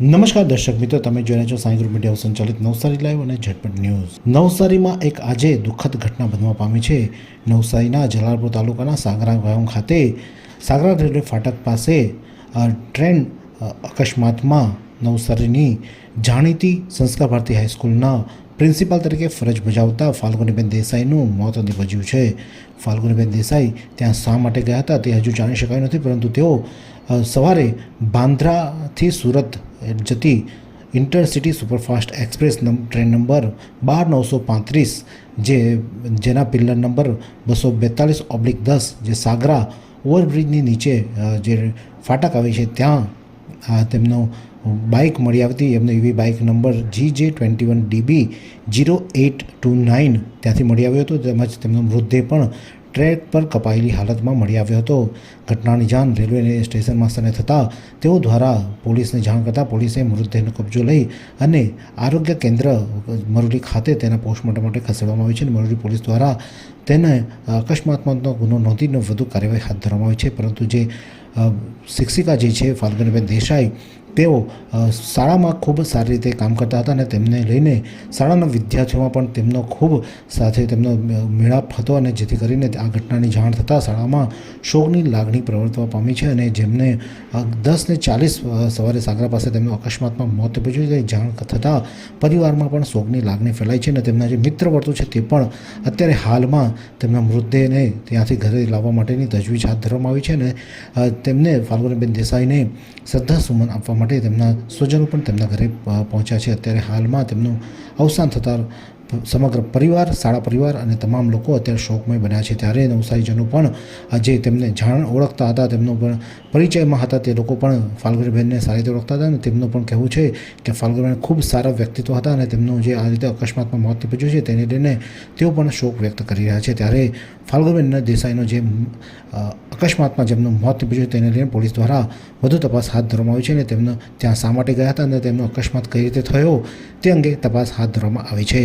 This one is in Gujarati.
નમસ્કાર દર્શક મિત્રો, તમે જોઈ રહ્યા છો સાંઈ ગ્રુપ મીડિયા સંચાલિત નવસારી લાઈવ અને ઝટપટ ન્યૂઝ. નવસારીમાં એક આજે દુઃખદ ઘટના બનવા પામી છે. નવસારીના જલાલપુર તાલુકાના સાગરા ગામ ખાતે સાગરા રેલવે ફાટક પાસે ટ્રેન અકસ્માતમાં નવસારીની જાણીતી સંસ્કાર ભારતી હાઈસ્કૂલના પ્રિન્સિપાલ તરીકે ફરજ બજાવતા ફાલ્ગુનીબેન દેસાઈનું મોત નિપજ્યું છે. ફાલ્ગુનીબેન દેસાઈ ત્યાં શા માટે ગયા હતા તે હજુ જાણી શકાયું નથી, પરંતુ તેઓ સવારે બાંદ્રાથી સુરત જતી intercity superfast express train number બાર નવસો પાંત્રીસ, જે જેના પિલ્લર નંબર બસો બેતાલીસ ઓબ્લિક દસ, જે સાગરા ઓવરબ્રિજની નીચે જે ફાટક આવે છે, ત્યાં તેમનો બાઇક મળી આવતી એમનો એવી bike number G J twenty one DB zero eight two nine ત્યાંથી મળી આવ્યો હતો. તેમજ તેમનો મૃતદેહ પણ ટ્રેક પર કપાયેલી હાલતમાં મળી આવ્યો હતો. ઘટનાની જાણ રેલવે સ્ટેશનમાં સ્થળે થતાં તેઓ દ્વારા પોલીસને જાણ કરતાં પોલીસે મૃતદેહનો કબજો લઈ અને આરોગ્ય કેન્દ્ર મરોલી ખાતે તેના પોસ્ટમોર્ટમ માટે ખસેડવામાં આવ્યું છે અને મરોલી પોલીસ દ્વારા તેને અકસ્માતનો ગુનો નોંધીને વધુ કાર્યવાહી હાથ ધરવામાં આવી છે. પરંતુ જે શિક્ષિકા જે છે, ફાલ્ગુનીબેન દેસાઈ તેઓ શાળામાં ખૂબ સારી રીતે કામ કરતા હતા અને તેમને લઈને શાળાના વિદ્યાર્થીઓમાં પણ તેમનો ખૂબ સાથે તેમનો મેળાપ હતો અને જેથી કરીને આ ઘટનાની જાણ થતાં શાળામાં શોકની લાગણી પ્રવર્તવા પામી છે અને જેમને દસને ચાલીસ સવારે સાગરા પાસે તેમનો અકસ્માતમાં મોત નીપજ્યું છે. જાણ થતાં પરિવારમાં પણ શોકની લાગણી ફેલાઈ છે અને તેમના જે મિત્ર વર્તુળ છે તે પણ અત્યારે હાલમાં તેમના મૃતદેહને ત્યાંથી ઘરે લાવવા માટેની તજવીજ હાથ ધરવામાં આવી છે અને તેમને ફાલ્ગુનીબેન દેસાઈને શ્રદ્ધા સુમન આપવા માટે તેમના સ્વજનો પણ તેમના ઘરે પહોંચ્યા છે. અત્યારે હાલમાં તેમનું અવસાન થતાં સમગ્ર પરિવાર, શાળા પરિવાર અને તમામ લોકો અત્યારે શોકમય બન્યા છે. ત્યારે નવસારીજનો પણ આજે તેમને જાણ ઓળખતા હતા. તેમનો પણ પરિચયમાં હતા. તે લોકો પણ ફાલ્ગુનીબહેનને સારી રીતે ઓળખતા હતા અને તેમનું પણ કહેવું છે કે ફાલ્ગુનીબહેન ખૂબ સારા વ્યક્તિત્વ હતા અને તેમનું જે આ રીતે અકસ્માતમાં મોત નીપજ્યું છે તેને લઈને તેઓ પણ શોક વ્યક્ત કરી રહ્યા છે. ત્યારે ફાલ્ગુનીબહેન દેસાઈનો જે અકસ્માતમાં જેમનું મોત નીપજ્યું તેને લઈને પોલીસ દ્વારા વધુ તપાસ હાથ ધરવામાં આવી છે અને તેમનો ત્યાં શા માટે ગયા હતા અને તેમનો અકસ્માત કઈ રીતે થયો તે અંગે તપાસ હાથ ધરવામાં આવી છે.